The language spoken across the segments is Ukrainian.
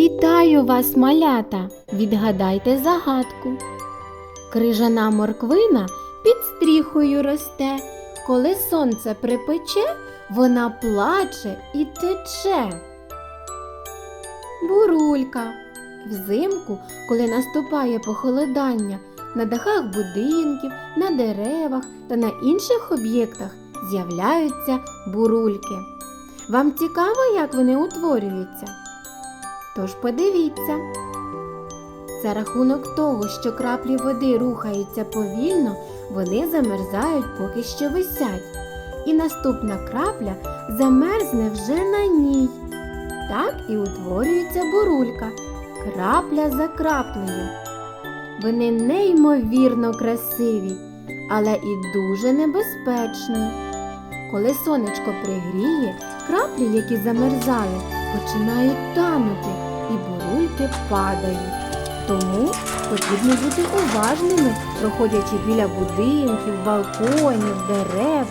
Вітаю вас, малята! Відгадайте загадку. Крижана морквина під стріхою росте. Коли сонце припече, вона плаче і тече. Бурулька. Взимку, коли наступає похолодання, на дахах будинків, на деревах та на інших об'єктах з'являються бурульки. Вам цікаво, як вони утворюються? Тож подивіться. За рахунок того, що краплі води рухаються повільно, вони замерзають, поки що висять. І наступна крапля замерзне вже на ній. Так і утворюється бурулька, крапля за краплею. Вони неймовірно красиві, але і дуже небезпечні. Коли сонечко пригріє, краплі, які замерзали, починають танути і бурульки падають. Тому потрібно бути уважними, проходячи біля будинків, балконів, дерев.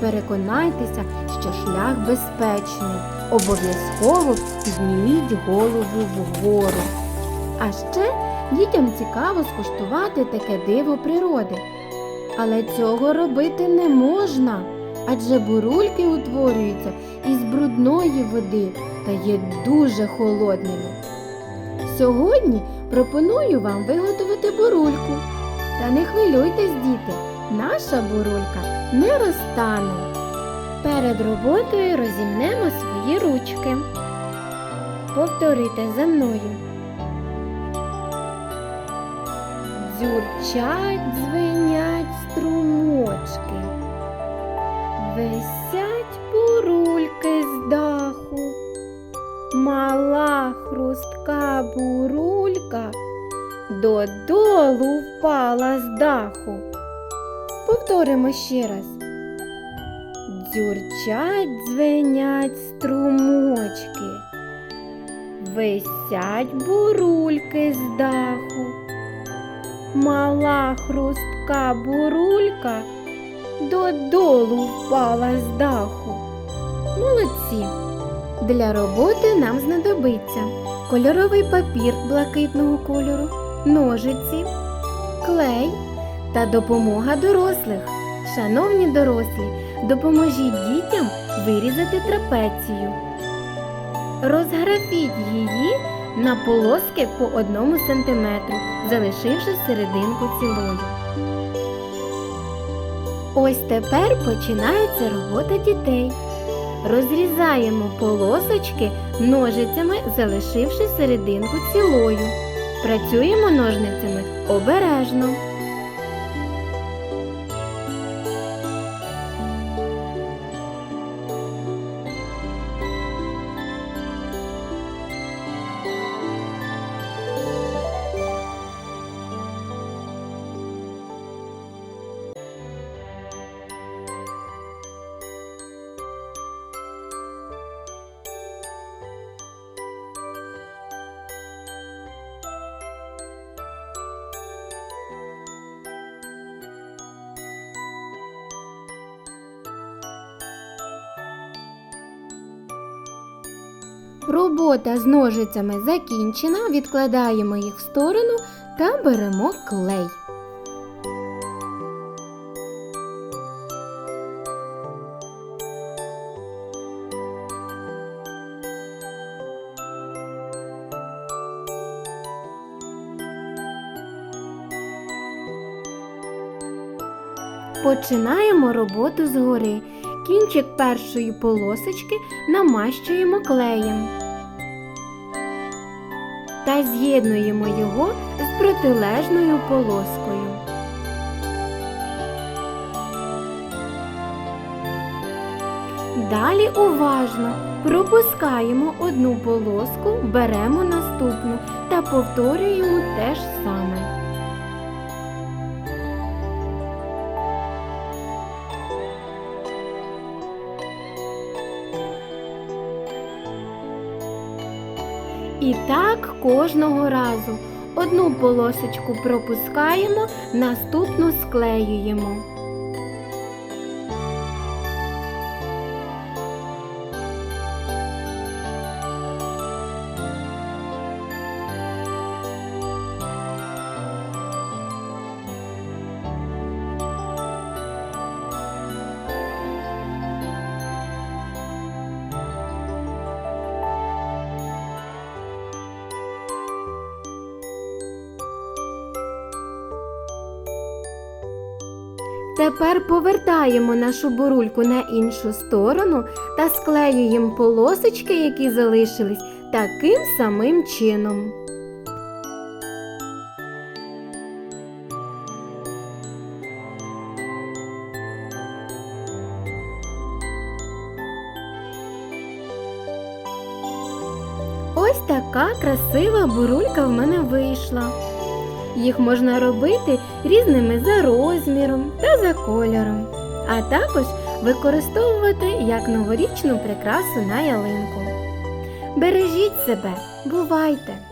Переконайтеся, що шлях безпечний. Обов'язково підніміть голову вгору. А ще дітям цікаво скуштувати таке диво природи. Але цього робити не можна, адже бурульки утворюються із брудної води та є дуже холодними. Сьогодні пропоную вам виготовити бурульку. Та не хвилюйтесь, діти, наша бурулька не розтане. Перед роботою розімнемо свої ручки. Повторите за мною. Дзюрчать, дзвенять додолу впала з даху. Повторимо ще раз. Дзюрчать, дзвенять струмочки. Висять бурульки з даху. Мала хрустка бурулька додолу впала з даху. Молодці! Для роботи нам знадобиться кольоровий папір блакитного кольору, ножиці, клей та допомога дорослих. Шановні дорослі, допоможіть дітям вирізати трапецію. Розграфіть її на полоски по одному сантиметру, залишивши серединку цілою. Ось тепер починається робота дітей. Розрізаємо полосочки ножицями, залишивши серединку цілою. Працюємо ножницями обережно. Робота з ножицями закінчена, відкладаємо їх в сторону та беремо клей. Починаємо роботу згори. Кінчик першої полосочки намащуємо клеєм та з'єднуємо його з протилежною полоскою. Далі уважно пропускаємо одну полоску, беремо наступну та повторюємо те ж саме. І так кожного разу. Одну полосочку пропускаємо, наступну склеюємо. Тепер повертаємо нашу бурульку на іншу сторону та склеюємо полосочки, які залишились, таким самим чином. Ось така красива бурулька в мене вийшла. Їх можна робити різними за розміром за кольором, а також використовувати як новорічну прикрасу на ялинку. Бережіть себе, бувайте!